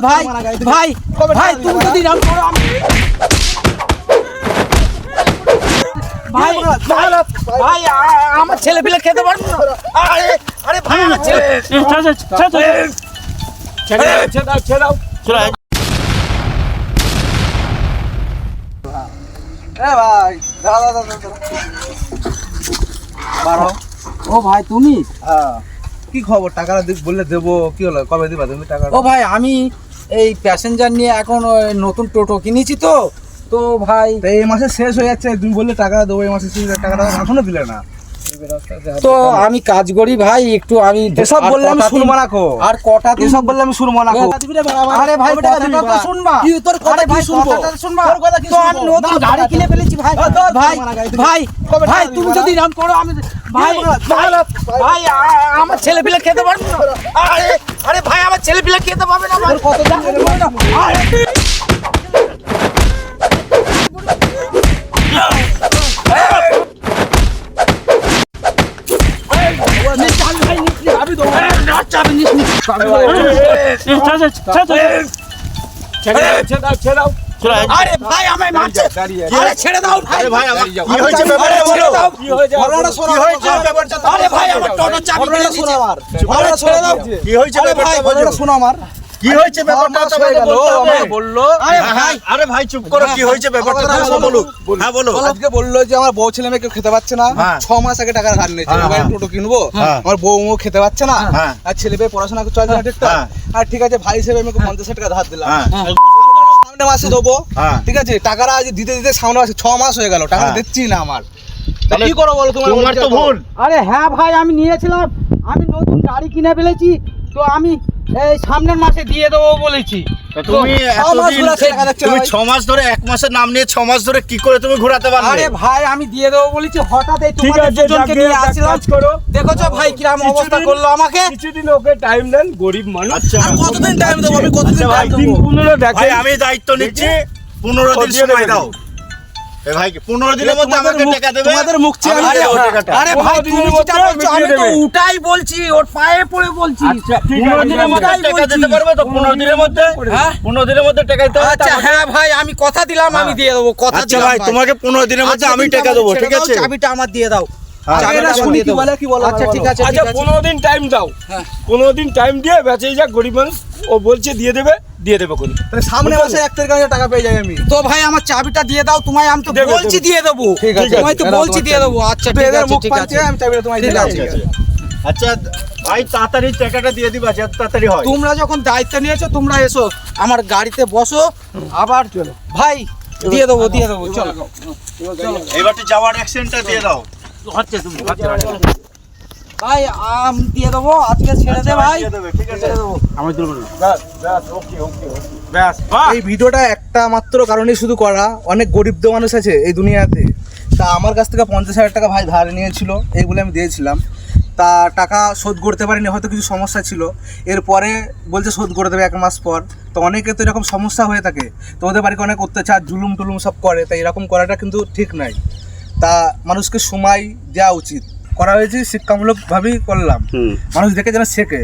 ভাই ভাই ভাই তুমি যদি রাম করো ভাই ভাই, আমার ছেলে পিলে খেতে পারব আরে ভাই ছেলে ছেড়ে দাও, ছেড়ে দাও ছেড়ে দাও ভাই দাদা দাদা দাদা বারো ও ভাই তুমি? হ্যাঁ। কি খবর? টাকাটা বললে দেবো। কি হলো? কবে দিবা তুমি টাকা ও ভাই আমি এই প্যাসেঞ্জার নিয়ে এখন নতুন টোটো কিনেছি তো। তো ভাই এই মাসে শেষ হয়ে যাচ্ছে। তুমি বললে টাকা দেবো এই মাসে টাকাটা এখনও দিলে না। তো আমি কাজ করি ভাই একটু আমি এসব আর বললে আমি কটা দিন- শুনব না কো। আর কটা এসব বললে আমি শুনব না কো। আরে ভাই বা? শুনবা? কি তোর কথা ভাই শুনব? শুনবা? তোর কথা কি তো আমি নতুন গাড়ি কিনে ফেলেছি ভাই। ভাই ভাই ভাই তুমি যদি রাম করো আমি ভাই ভাই আমার ছেলে পিলে খেতে পারবে না। আরে আরে ভাই আমার ছেলে পিলে খেতে পাবে না ভাই। কত? আরে। আরে ভাই আমায় মারছে আরে ছেড়ে দাও ভাই আরে ভাই কি হয়েছে ছেড়ে দাও ঘটনাটা শোনো, কি হয়েছে ব্যাপারটা আরে ভাই আমার টোটো চাবি শোনো দিয়েছে। আরে ছেড়ে দাও। কি হয়েছে ব্যাপারটা শোনো আমার। কি হয়েছে ব্যাপারটা আমার বলতে হবে। বলল আরে হ্যাঁ, ভাই আরে ভাই চুপ করো কি হয়েছে ব্যাপারটা আমার বলো। বলো হ্যাঁ বলো আজকে বলল যে আমার বউ ছেলে মেয়ে কেউ খেতে পাচ্ছে না হ্যাঁ। ছ মাস আগে টাকা ধার নিয়েছে হ্যাঁ, হ্যাঁ। টোটো কিনবো হ্যাঁ। আমার বউ মৌ খেতে পাচ্ছে না হ্যাঁ। আর ছেলে মেয়ে পড়াশোনা চলছে না ঠিকঠাক হ্যাঁ। আর ঠিক আছে ভাই হিসেবে আমি পঞ্চাশ টাকা ধার দিলাম হ্যাঁ সামনে মাসে দেবো হ্যাঁ। ঠিক আছে টাকাটা আজ দিতে দিতে সামনে মাসে ছ মাস হয়ে গেল টাকা হ্যাঁ। দিচ্ছি না আমার তা কি করো বলো তোমার তোমার তো ভুল আরে হ্যাঁ ভাই আমি নিয়েছিলাম আমি নতুন গাড়ি কিনে ফেলেছি তো আমি এই সামনের মাসে দিয়ে দেবো বলেছি। তুমি ছ মাস তুমি ছ ধরে এক মাসের নাম নিয়ে ছ মাস ধরে কি করে তুমি ঘোরাতে পারবে আরে ভাই আমি দিয়ে দেবো বলেছি। হঠাৎ এই তোমাদের দুজনকে নিয়ে একটা আসছিলাম করো। দেখেছ ভাই কিরম অবস্থা করল আমাকে? কিছুদিন ওকে টাইম দেন গরিব মানুষ। আচ্ছা। আর কতদিন টাইম দেবো? আমি কতদিন আচ্ছা ভাই, টাইম দিন দেবো ভাই আমি দায়িত্ব নিচ্ছি। পনেরো দিন সময় দাও। ভাই পনেরো দিনের মধ্যে আমাকে টাকা দেবে? তোমাদের মুখ চেয়ে আমি আমি দেবো দেবো। আরে ভাই তুমি দিনের যেটা মধ্যে বলছো আমি তো উঠাই বলছি ওর পায়ে পড়ে বলছি। আচ্ছা, পনেরো দিনের মধ্যে টাকা দিতে পারবে তো? পনেরো দিনের মধ্যে? হ্যাঁ? পনেরো দিনের মধ্যে টাকা দিতে আচ্ছা হ্যাঁ ভাই আমি কথা দিলাম আমি দিয়ে দেবো কথা আচ্ছা ভাই তোমাকে পনেরো দিনের মধ্যে আচ্ছা, আমি টাকা দেবো ঠিক আছে? চাবিটা আমার দিয়ে দাও। দিয়ে আচ্ছা ঠিক আছে আচ্ছা পনেরো দিন টাইম দাও। হ্যাঁ। পনেরো দিন টাইম দিয়ে বেঁচেই যাক গরিব মানুষ। ও বলছে দিয়ে দেবে দিয়ে দেবে কোন তাহলে সামনে মাসে এক তারিখ আমি টাকা পেয়ে যাই আমি। তো ভাই আমার চাবিটা দিয়ে দাও তোমায় আমি তো দেবে, বলছি দিয়ে দেবো। ঠিক আছে, তোমায় তো বলছি দিয়ে দেবো। আচ্ছা ঠিক আছে ঠিক আছে। আমি চাবিটা তোমায়। ঠিক আছে আচ্ছা ভাই তাড়াতাড়ি টাকাটা দিয়ে দিবা যত তাড়াতাড়ি হয়। তোমরা যখন দায়িত্ব নিয়েছো তোমরা এসো আমার গাড়িতে বসো আবার চলো। ভাই দিয়ে দেবো দিয়ে দেবো চলো। এবারটি যাওয়ার অ্যাক্সিডেন্টটা দিয়ে দাও। ভাই আম দিয়ে দেবো আজকে ছেড়ে দে ভাই দিয়ে দেবে, ঠিক আছে। ছেড়ে দেবো। ব্যাস এই ভিডিওটা একটা মাত্র কারণে শুধু করা। অনেক গরিব তো মানুষ আছে এই দুনিয়াতে। তা আমার কাছ থেকে পঞ্চাশ হাজার টাকা ভাই ধার নিয়েছিল এইগুলো আমি দিয়েছিলাম। তা টাকা শোধ করতে পারিনি হয়তো কিছু সমস্যা ছিল। এরপরে বলছে শোধ করে দেবে এক মাস পর। তো অনেকে তো এরকম সমস্যা হয়ে থাকে। তো ওদের বাড়িতে অনেক অত্যাচার জুলুম টুলুম সব করে। তাই এরকম করাটা কিন্তু ঠিক নয় তা মানুষকে সময় দেওয়া উচিত। করা হয়েছে শিক্ষামূলকভাবেই করলাম। মানুষ দেখে যেন শেখে।